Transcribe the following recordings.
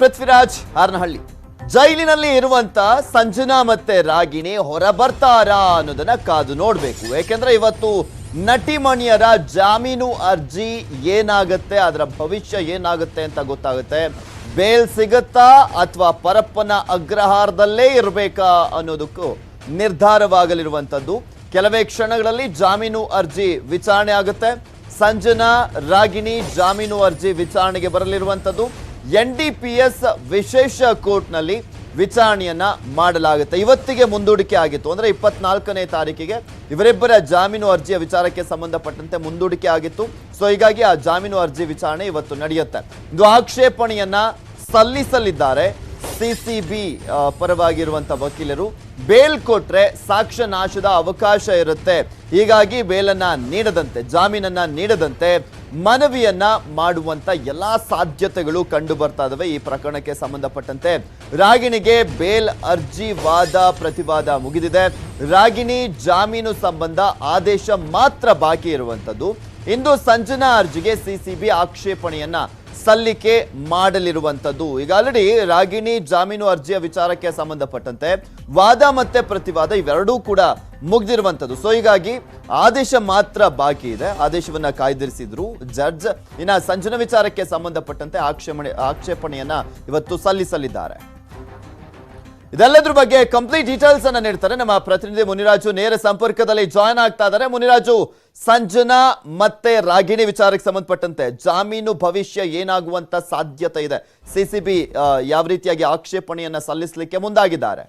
ಪೃಥ್ವಿರಾಜ್ ಹಾರನಹಳ್ಳಿ. ಜೈಲಿನಲ್ಲಿ ಇರುವಂತ ಸಂಜನಾ ಮತ್ತೆ ರಾಗಿಣಿ ಹೊರ ಬರ್ತಾರಾ ಅನ್ನೋದನ್ನ ಕಾದು ನೋಡ್ಬೇಕು. ಏಕೆಂದ್ರೆ ಇವತ್ತು ನಟಿಮಣಿಯರ ಜಾಮೀನು ಅರ್ಜಿ ಏನಾಗುತ್ತೆ, ಅದರ ಭವಿಷ್ಯ ಏನಾಗುತ್ತೆ ಅಂತ ಗೊತ್ತಾಗುತ್ತೆ. ಬೇಲ್ ಸಿಗುತ್ತಾ ಅಥವಾ ಪರಪ್ಪನ ಅಗ್ರಹಾರದಲ್ಲೇ ಇರಬೇಕಾ ಅನ್ನೋದಕ್ಕೂ ನಿರ್ಧಾರವಾಗಲಿರುವಂತದ್ದು ಕೆಲವೇ ಕ್ಷಣಗಳಲ್ಲಿ ಜಾಮೀನು ಅರ್ಜಿ ವಿಚಾರಣೆ ಆಗುತ್ತೆ. ಸಂಜನಾ, ರಾಗಿಣಿ ಜಾಮೀನು ಅರ್ಜಿ ವಿಚಾರಣೆಗೆ ಬರಲಿರುವಂತದ್ದು ಎನ್ ಡಿ ಪಿ ಎಸ್ ವಿಶೇಷ ಕೋರ್ಟ್ನಲ್ಲಿ ವಿಚಾರಣೆಯನ್ನ ಮಾಡಲಾಗುತ್ತೆ. ಇವತ್ತಿಗೆ ಮುಂದೂಡಿಕೆ ಆಗಿತ್ತು. ಅಂದ್ರೆ ಇಪ್ಪತ್ನಾಲ್ಕನೇ ತಾರೀಕಿಗೆ ಇವರಿಬ್ಬರ ಜಾಮೀನು ಅರ್ಜಿಯ ವಿಚಾರಕ್ಕೆ ಸಂಬಂಧಪಟ್ಟಂತೆ ಮುಂದೂಡಿಕೆ ಆಗಿತ್ತು. ಸೊ ಹೀಗಾಗಿ ಆ ಜಾಮೀನು ಅರ್ಜಿ ವಿಚಾರಣೆ ಇವತ್ತು ನಡೆಯುತ್ತೆ. ಇದು ಆಕ್ಷೇಪಣೆಯನ್ನ ಸಲ್ಲಿಸಲಿದ್ದಾರೆ ಸಿಸಿಬಿ ಪರವಾಗಿರುವಂತ ವಕೀಲರು. ಬೇಲ್ ಕೊಟ್ರೆ ಸಾಕ್ಷ್ಯ ನಾಶದ ಅವಕಾಶ ಇರುತ್ತೆ. ಹೀಗಾಗಿ ಬೇಲನ್ನ ನೀಡದಂತೆ, ಜಾಮೀನನ್ನ ನೀಡದಂತೆ ಮನವಿಯನ್ನ ಮಾಡುವಂತ ಎಲ್ಲಾ ಸಾಧ್ಯತೆಗಳು ಕಂಡು ಬರ್ತಾ ಇದಾವೆ. ಈ ಪ್ರಕರಣಕ್ಕೆ ಸಂಬಂಧಪಟ್ಟಂತೆ ರಾಗಿಣಿಗೆ ಬೇಲ್ ಅರ್ಜಿ ವಾದ ಪ್ರತಿವಾದ ಮುಗಿದಿದೆ. ರಾಗಿಣಿ ಜಾಮೀನು ಸಂಬಂಧ ಆದೇಶ ಮಾತ್ರ ಬಾಕಿ ಇರುವಂತದ್ದು. ಇಂದು ಸಂಜನಾ ಅರ್ಜಿಗೆ ಸಿಸಿಬಿ ಆಕ್ಷೇಪಣೆಯನ್ನ ಸಲ್ಲಿಕೆ ಮಾಡಲಿರುವಂತದ್ದು. ಈಗ ಆಲ್ರೆಡಿ ರಾಗಿಣಿ ಜಾಮೀನು ಅರ್ಜಿಯ ವಿಚಾರಕ್ಕೆ ಸಂಬಂಧಪಟ್ಟಂತೆ ವಾದ ಮತ್ತೆ ಪ್ರತಿವಾದ ಇವೆರಡೂ ಕೂಡ ಮುಗ್ದಿರುವಂಥದ್ದು ಸೊ ಹೀಗಾಗಿ ಆದೇಶ ಮಾತ್ರ ಬಾಕಿ ಇದೆ. ಆದೇಶವನ್ನ ಕಾಯ್ದಿರಿಸಿದ್ರು ಜಡ್ಜ್. ಇನ್ನ ಸಂಜನ ವಿಚಾರಕ್ಕೆ ಸಂಬಂಧಪಟ್ಟಂತೆ ಆಕ್ಷೇಪಣೆ ಆಕ್ಷೇಪಣೆಯನ್ನ ಇವತ್ತು ಸಲ್ಲಿಸಲಿದ್ದಾರೆ. ಇದೆಲ್ಲದ್ರ ಬಗ್ಗೆ ಕಂಪ್ಲೀಟ್ ಡೀಟೇಲ್ಸ್ ಅನ್ನ ನೀಡ್ತಾರೆ. ನಮ್ಮ ಪ್ರತಿನಿಧಿ ಮುನಿರಾಜು ನೇರ ಸಂಪರ್ಕದಲ್ಲಿ ಜಾಯ್ನ್ ಆಗ್ತಾ ಇದ್ದಾರೆ. ಮುನಿರಾಜು, ಸಂಜನಾ ಮತ್ತೆ ರಾಗಿಣಿ ವಿಚಾರಕ್ಕೆ ಸಂಬಂಧಪಟ್ಟಂತೆ ಜಾಮೀನು ಭವಿಷ್ಯ ಏನಾಗುವಂತ ಸಾಧ್ಯತೆ ಇದೆ? ಸಿಸಿಬಿ ಯಾವ ರೀತಿಯಾಗಿ ಆಕ್ಷೇಪಣೆಯನ್ನ ಸಲ್ಲಿಸಲಿಕ್ಕೆ ಮುಂದಾಗಿದ್ದಾರೆ?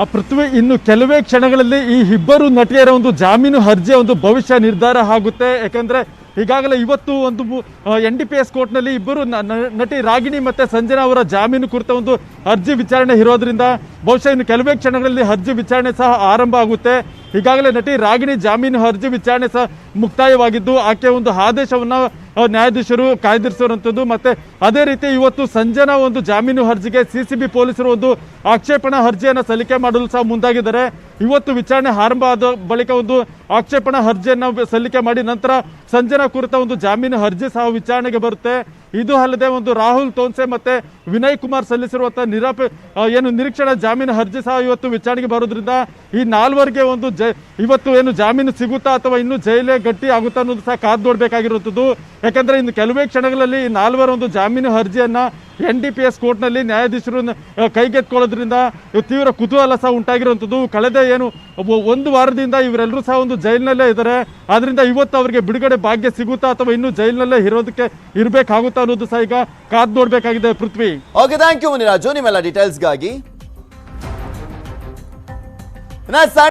ಆ ಪೃಥ್ವಿ ಇನ್ನು ಕೆಲವೇ ಕ್ಷಣಗಳಲ್ಲಿ ಈ ಇಬ್ಬರು ನಟಿಯರ ಒಂದು ಜಾಮೀನು ಅರ್ಜಿಯ ಒಂದು ಭವಿಷ್ಯ ನಿರ್ಧಾರ ಆಗುತ್ತೆ. ಯಾಕಂದ್ರೆ ಈಗಾಗಲೇ ಇವತ್ತು ಒಂದು ಎನ್ ಡಿ ಪಿ ಎಸ್ ಕೋರ್ಟ್ನಲ್ಲಿ ಇಬ್ಬರು ನಟಿ ರಾಗಿಣಿ ಮತ್ತೆ ಸಂಜನಾ ಅವರ ಜಾಮೀನು ಕುರಿತ ಒಂದು ಅರ್ಜಿ ವಿಚಾರಣೆ ಇರೋದ್ರಿಂದ ಬಹುಶಃ ಇನ್ನು ಕೆಲವೇ ಕ್ಷಣಗಳಲ್ಲಿ ಅರ್ಜಿ ವಿಚಾರಣೆ ಸಹ ಆರಂಭ ಆಗುತ್ತೆ. ಈಗಾಗಲೇ ನಟಿ ರಾಗಿಣಿ ಜಾಮೀನು ಅರ್ಜಿ ವಿಚಾರಣೆ ಸಹ ಮುಕ್ತಾಯವಾಗಿದ್ದು, ಆಕೆ ಒಂದು ಆದೇಶವನ್ನು ನ್ಯಾಯಾಧೀಶರು ಕಾಯ್ದಿರಿಸಿರುವಂಥದ್ದು. ಮತ್ತೆ ಅದೇ ರೀತಿ ಇವತ್ತು ಸಂಜನಾ ಒಂದು ಜಾಮೀನು ಅರ್ಜಿಗೆ ಸಿ ಸಿ ಬಿ ಪೊಲೀಸರು ಒಂದು ಆಕ್ಷೇಪಣಾ ಅರ್ಜಿಯನ್ನು ಸಲ್ಲಿಕೆ ಮಾಡಲು ಸಹ ಮುಂದಾಗಿದ್ದಾರೆ. ಇವತ್ತು ವಿಚಾರಣೆ ಆರಂಭ ಆದ ಬಳಿಕ ಒಂದು ಆಕ್ಷೇಪಣಾ ಅರ್ಜಿಯನ್ನು ಸಲ್ಲಿಕೆ ಮಾಡಿ ನಂತರ ಸಂಜನಾ ಕುರಿತ ಒಂದು ಜಾಮೀನು ಅರ್ಜಿ ಸಹ ವಿಚಾರಣೆಗೆ ಬರುತ್ತೆ. ಇದು ಅಲ್ಲದೆ ಒಂದು ರಾಹುಲ್ ತೋನ್ಸೆ ಮತ್ತೆ ವಿನಯ್ ಕುಮಾರ್ ಸಲ್ಲಿಸಿರುವಂತಹ ನಿರಾಪ ಏನು ನಿರೀಕ್ಷಣಾ ಜಾಮೀನು ಅರ್ಜಿ ಸಹ ಇವತ್ತು ವಿಚಾರಣೆಗೆ ಬರೋದ್ರಿಂದ ಈ ನಾಲ್ವರಿಗೆ ಒಂದು ಜೈ, ಇವತ್ತು ಏನು ಜಾಮೀನು ಸಿಗುತ್ತಾ ಅಥವಾ ಇನ್ನು ಜೈಲೇ ಗಟ್ಟಿ ಆಗುತ್ತಾ ಅನ್ನೋದು ಸಹ ಕಾದು ನೋಡಬೇಕಾಗಿರುವಂಥದ್ದು. ಯಾಕಂದ್ರೆ ಇನ್ನು ಕೆಲವೇ ಕ್ಷಣಗಳಲ್ಲಿ ಈ ನಾಲ್ವರ ಒಂದು ಜಾಮೀನು ಅರ್ಜಿಯನ್ನ ಎನ್ ಡಿ ಪಿ ಎಸ್ ಕೋರ್ಟ್ನಲ್ಲಿ ನ್ಯಾಯಾಧೀಶರು ಕೈಗೆತ್ಕೊಳ್ಳೋದ್ರಿಂದ ತೀವ್ರ ಕುತೂಹಲ ಸಹ ಉಂಟಾಗಿರುವಂಥದ್ದು. ಕಳೆದ ಏನು ಒಂದು ವಾರದಿಂದ ಇವರೆಲ್ಲರೂ ಸಹ ಒಂದು ಜೈಲಿನಲ್ಲೇ ಇದ್ದಾರೆ. ಆದ್ರಿಂದ ಇವತ್ತು ಅವರಿಗೆ ಬಿಡುಗಡೆ ಭಾಗ್ಯ ಸಿಗುತ್ತಾ ಅಥವಾ ಇನ್ನು ಜೈಲಿನಲ್ಲೇ ಇರೋದಕ್ಕೆ ಇರಬೇಕಾಗುತ್ತಾ ಅನ್ನೋದು ಸಹ ಈಗ ಕಾದು ನೋಡಬೇಕಾಗಿದೆ Prithvi. Okay thank you Muniraju. ನಿಮ್ಮೆಲ್ಲ ಡೀಟೇಲ್ಸ್ಗಾಗಿ